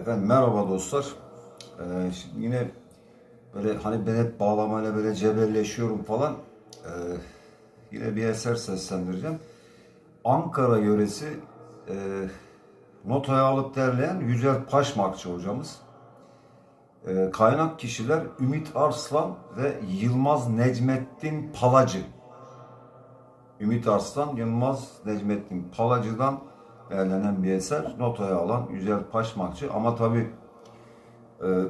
Efendim merhaba dostlar. Ee, şimdi yine böyle hani ben hep bağlamayla böyle cebelleşiyorum falan. Ee, yine bir eser seslendireceğim. Ankara yöresi e, notaya alıp derleyen Yücel Paşmakçı hocamız. Ee, kaynak kişiler Ümit Arslan ve Yılmaz Necmettin Palacı. Ümit Arslan, Yılmaz Necmettin Palacı'dan derlenen bir eser. Notaya alan Yücel Paşmakçı. Ama tabi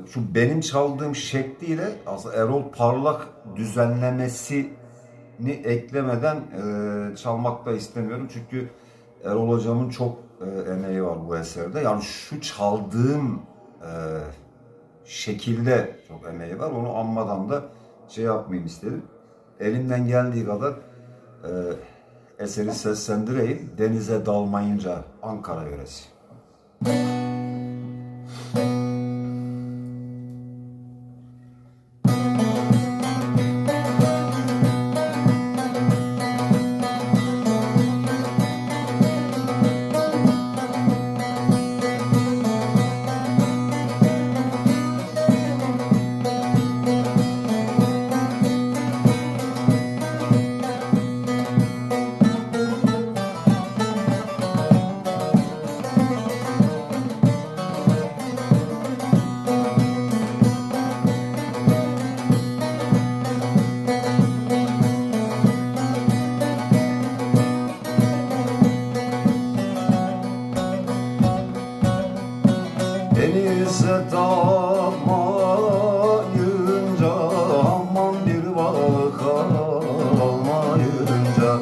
şu benim çaldığım şekliyle aslında Erol Parlak düzenlemesini eklemeden e, çalmak da istemiyorum. Çünkü Erol Hocam'ın çok e, emeği var bu eserde. Yani şu çaldığım e, şekilde çok emeği var. Onu anmadan da şey yapmayayım istedim. Elimden geldiği kadar e, eseri seslendireyim. Denize dalmayınca Ankara yöresi. Denize dalmayınca aman bir balık almayınca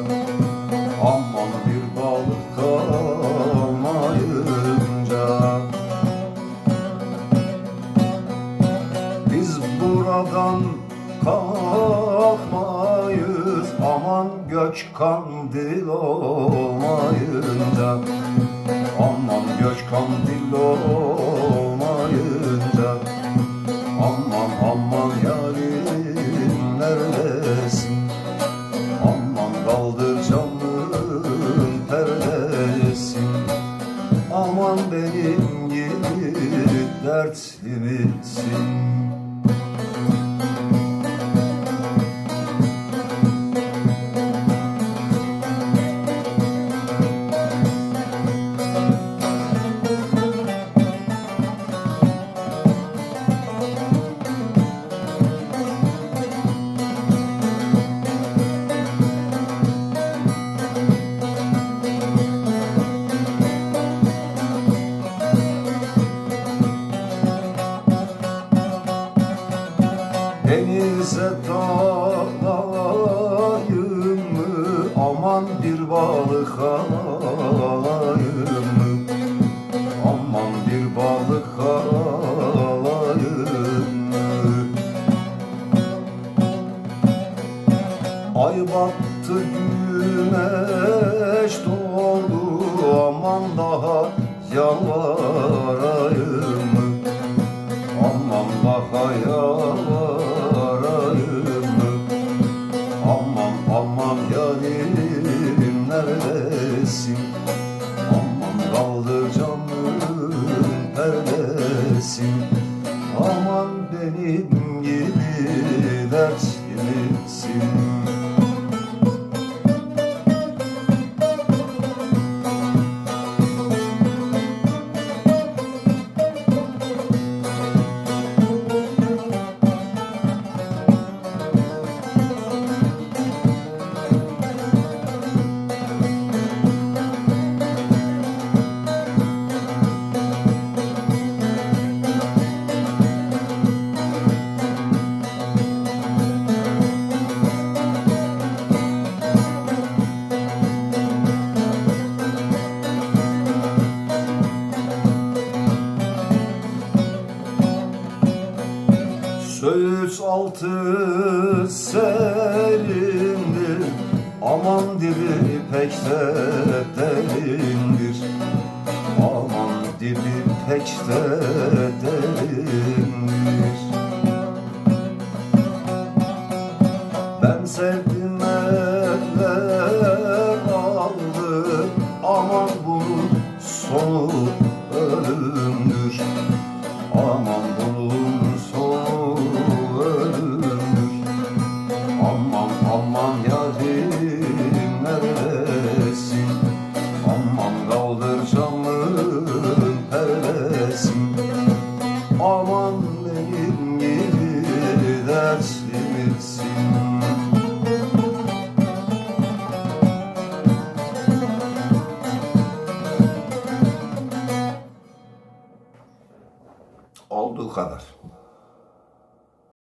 aman bir balık almayınca biz buradan kalkmayız aman göç kandil olmayınca Aman göç kandil olmayınca dertli misin aman bir balık alayım. Aman bir balık alayım. Ay battı güneş doğdu. Aman daha yavarayım neredesin? Aman kaldır camın perdesin Aman benim Söğüt altı serindir Aman dibi pek de derindir. Aman dibi pek de derindir. Ben sevdim eller kadar.